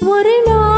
ஒரு நாள்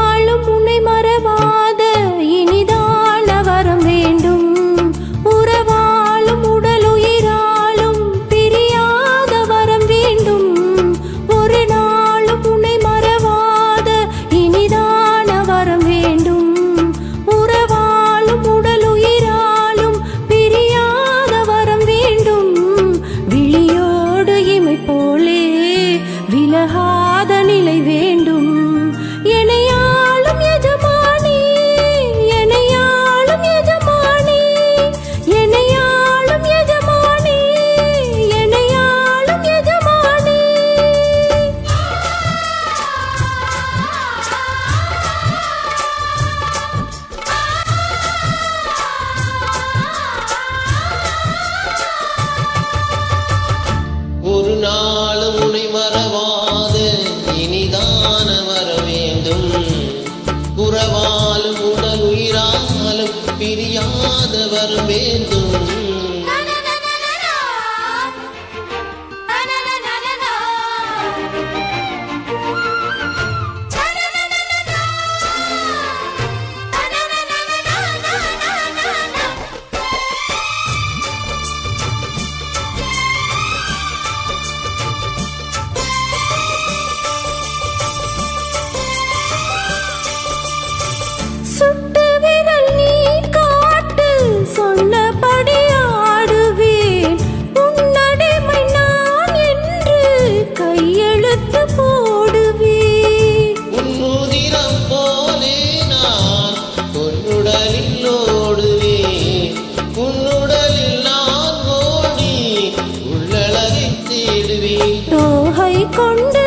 கொண்டு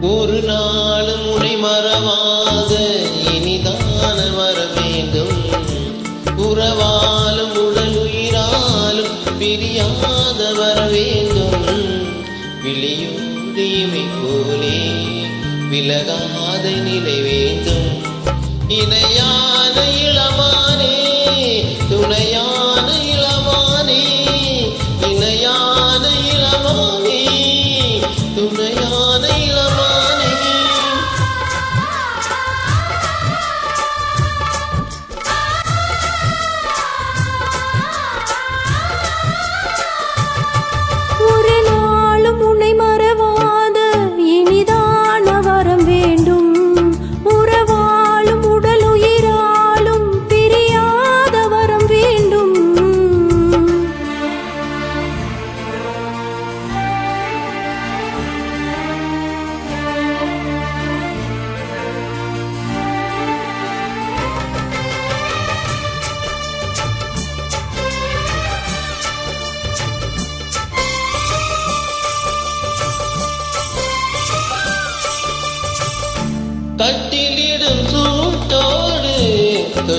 ஒரு நாளும் உரை மறவாத இனிதான வர வேண்டும் உறவாலும் உடல் உயிராலும் பிரியாத வர வேண்டும் விழியுண்டிமை போலே விலகாத நிலை வேண்டும். இணையான இளம்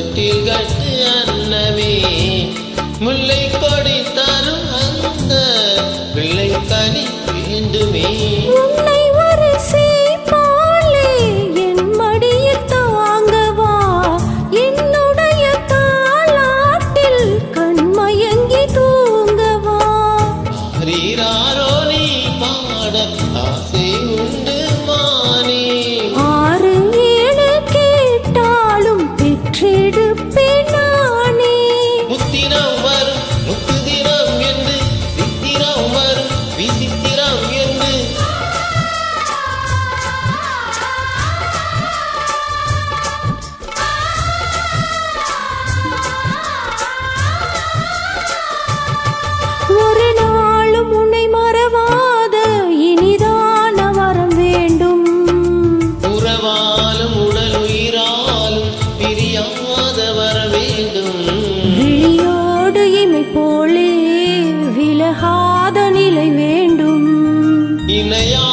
தொட்டில் கட்டு அன்னமே. முல்லை கொடி தரும் அந்த பிள்ளை கனி வேண்டுமே. நிலை வேண்டும். இணையா